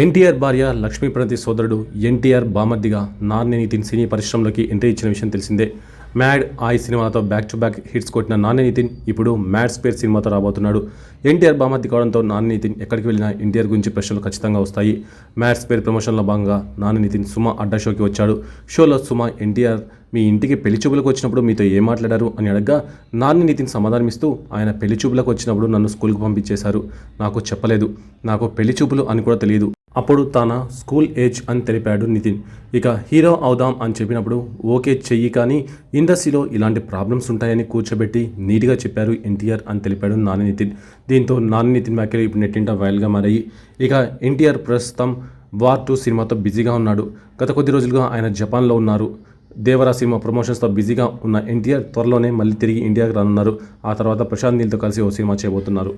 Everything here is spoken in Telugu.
ఎన్టీఆర్ భార్య లక్ష్మీప్రణతి సోదరుడు ఎన్టీఆర్ బామర్దిగా నాని నితిన్ సినీ పరిశ్రమలోకి ఎంట్రీ ఇచ్చిన విషయం తెలిసిందే. మ్యాడ్ ఆయ్ సినిమాతో బ్యాక్ టు బ్యాక్ హిట్స్ కొట్టిన నాని నితిన్ ఇప్పుడు మ్యాడ్ స్పేర్ సినిమాతో రాబోతున్నాడు. ఎన్టీఆర్ బామర్ది కావడంతో నాని నితిన్ ఎక్కడికి వెళ్ళినా ఎన్టీఆర్ గురించి ప్రశ్నలు ఖచ్చితంగా వస్తాయి. మ్యాడ్ స్పేర్ ప్రమోషన్లో భాగంగా నాని నితిన్ సుమ అడ్డా షోకి వచ్చాడు. షోలో సుమ ఎన్టీఆర్ మీ ఇంటికి పెళ్ళి చూపులకు వచ్చినప్పుడు మీతో ఏం మాట్లాడారు అని అడగ్గా నాని నితిన్ సమాధానమిస్తూ ఆయన పెళ్ళి చూపులకు వచ్చినప్పుడు నన్ను స్కూల్కి పంపించేశారు. నాకు చెప్పలేదు. నాకు పెళ్ళి చూపులు అని కూడా తెలియదు. అప్పుడు తన స్కూల్ ఏజ్ అని తెలిపాడు నితిన్. ఇక హీరో అవుదాం అని చెప్పినప్పుడు ఓకే చెయ్యి కానీ ఇండస్ట్రీలో ఇలాంటి ప్రాబ్లమ్స్ ఉంటాయని కూర్చోబెట్టి నీట్గా చెప్పారు ఎన్టీఆర్ అని తెలిపాడు నాని నితిన్. దీంతో నాని నితిన్ వ్యాఖ్యలు ఇప్పుడు నెట్టింట వైరల్గా మారాయి. ఇక ఎన్టీఆర్ ప్రస్తుతం వార్ టూ సినిమాతో బిజీగా ఉన్నాడు. గత కొద్ది రోజులుగా ఆయన జపాన్లో ఉన్నారు. దేవరా సినిమా ప్రమోషన్స్తో బిజీగా ఉన్న ఎన్టీఆర్ త్వరలోనే మళ్ళీ తిరిగి ఇండియాకి రానున్నారు. ఆ తర్వాత ప్రశాంత్ నీల్తో కలిసి ఓ సినిమా చేయబోతున్నారు.